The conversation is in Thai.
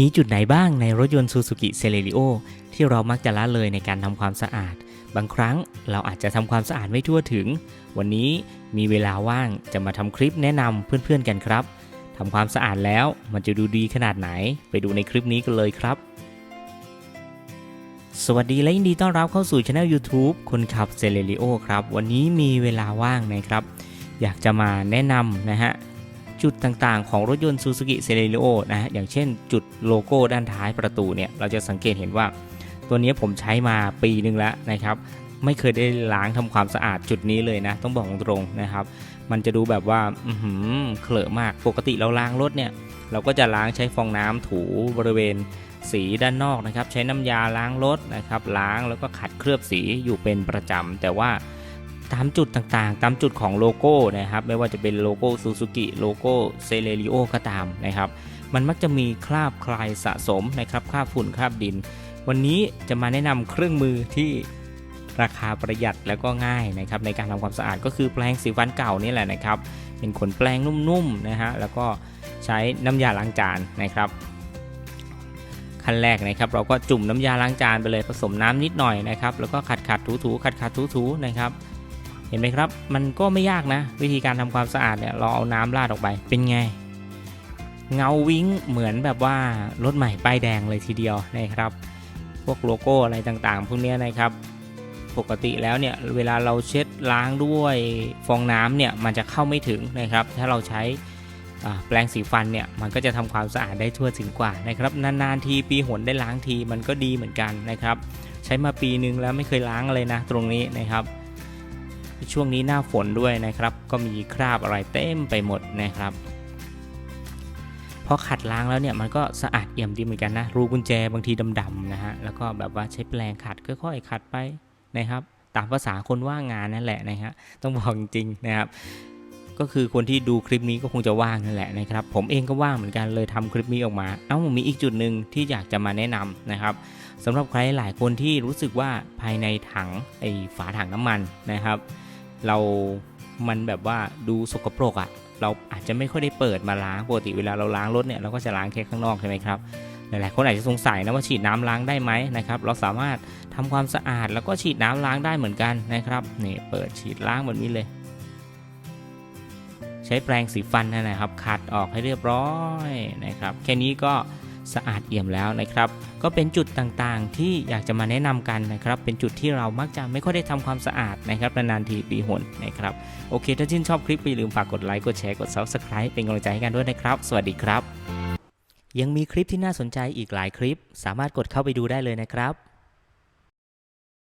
มีจุดไหนบ้างในรถยนต์ Suzuki Celerio ที่เรามักจะละเลยในการทำความสะอาด บางครั้งเราอาจจะทำความสะอาดไม่ทั่วถึง วันนี้มีเวลาว่างจะมาทำคลิปแนะนำเพื่อนๆกันครับทำความสะอาดแล้วมันจะดูดีขนาดไหน ไปดูในคลิปนี้กันเลยครับ สวัสดีและยินดีต้อนรับเข้าสู่ช anel YouTube คนขับ Celerio ครับ วันนี้มีเวลาว่างนะครับ อยากจะมาแนะนำนะฮะ จุดต่างๆ ของรถยนต์ Suzuki Celerio นะฮะอย่างเช่นจุดโลโก้ด้านท้ายประตูเนี่ย เราจะสังเกตเห็นว่า ตัวนี้ผมใช้มาปีหนึ่งแล้วนะครับ ไม่เคยได้ล้างทำความสะอาดจุดนี้เลยนะ ต้องบอกตรงๆนะครับ มันจะดูแบบว่าอือหือเคลอะมากปกติเราล้างรถเนี่ย เราก็จะล้างใช้ฟองน้ำถูบริเวณสีด้านนอกนะครับ ใช้น้ำยาล้างรถนะครับ ล้างแล้วก็ขัดเคลือบสีอยู่เป็นประจำแต่ว่า ตามจุดต่างๆ ตามจุดของโลโก้นะครับ ไม่ว่าจะเป็นโลโก้ซูซูกิโลโก้เซเลริโอก็ตามนะครับ มันมักจะมีคราบคลายสะสมนะครับคราบฝุ่นคราบดิน วันนี้จะมาแนะนำเครื่องมือที่ราคาประหยัดแล้วก็ง่ายนะครับในการทำความสะอาดก็คือแปรงสีฟันเก่านี่แหละนะครับ เป็นขนแปรงนุ่มๆนะฮะแล้วก็ใช้น้ำยาล้างจานนะครับขั้นแรกนะครับเราก็จุ่มน้ำยาล้างจานไปเลยผสมน้ำนิดหน่อยนะครับแล้วก็ขัดขัดถูถูขัดขัดถูถูนะครับ ห็นไหมครับ มันก็ไม่ยากนะ วิธีการทำความสะอาดเนี่ยเราเอาน้ำราดออกไปเป็นไง เงาวิ้งเหมือนแบบว่ารถใหม่ป้ายแดงเลยทีเดียวนะครับ พวกโลโก้อะไรต่างๆ พวกนี้นะครับ ปกติแล้วเนี่ยเวลาเราเช็ดล้างด้วยฟองน้ำเนี่ยมันจะเข้าไม่ถึงนะครับ ถ้าเราใช้แปรงสีฟันเนี่ยมันก็จะทำความสะอาดได้ทั่วถึงกว่านะครับนานๆทีปีหนได้ล้างทีมันก็ดีเหมือนกันนะครับ ใช้มาปีนึงแล้วไม่เคยล้างเลยนะ ตรงนี้นะครับ ช่วงนี้หน้าฝนด้วยนะครับ ก็มีคราบอะไรเต็มไปหมดนะครับพอขัดล้างแล้วเนี่ยมันก็สะอาดเอี่ยมดีเหมือนกันนะ รูกุญแจบางทีดำๆนะฮะ แล้วก็แบบว่าใช้แปรงขัดค่อยๆขัดไปนะครับ ตามภาษาคนว่างงานนั่นแหละนะฮะ ต้องบอกจริงนะครับ ก็คือคนที่ดูคลิปนี้ก็คงจะว่างนั่นแหละนะครับ ผมเองก็ว่างเหมือนกันเลยทำคลิปนี้ออกมา เอ้ามีอีกจุดหนึ่งที่อยากจะมาแนะนำนะครับสำหรับใครหลายคนที่รู้สึกว่าภายในถังไอฝาถังน้ำมันนะครับ เรามันแบบว่าดูสกปรกอะ่ะ เราอาจจะไม่ค่อยได้เปิดมาล้างปกติเวลาเราล้างรถเนี่ยเราก็จะล้างแค่ข้างนอกใช่ไหมครับหลายๆคนอาจจะสงสัยนะว่าฉีดน้ำล้างได้ไหมนะครับ เราสามารถทำความสะอาดแล้วก็ฉีดน้ำล้างได้เหมือนกันนะครับนี่เปิดฉีดล้างแบบนี้เลย ใช้แปรงสีฟันนนะครับขัดออกให้เรียบร้อยนะครับ แค่นี้ก็ สะอาดเอี่ยมแล้วนะครับ ก็เป็นจุดต่างๆ ที่อยากจะมาแนะนำกันนะครับ เป็นจุดที่เรามักจะไม่ค่อยได้ทำความสะอาดนะครับนานๆทีปีหนนะครับโอเค ถ้าชื่นชอบคลิปอย่าลืมฝากกดไลค์กดแชร์กด Subscribe เป็นกำลังใจให้กันด้วยนะครับ สวัสดีครับ ยังมีคลิปที่น่าสนใจอีกหลายคลิป สามารถกดเข้าไปดูได้เลยนะครับ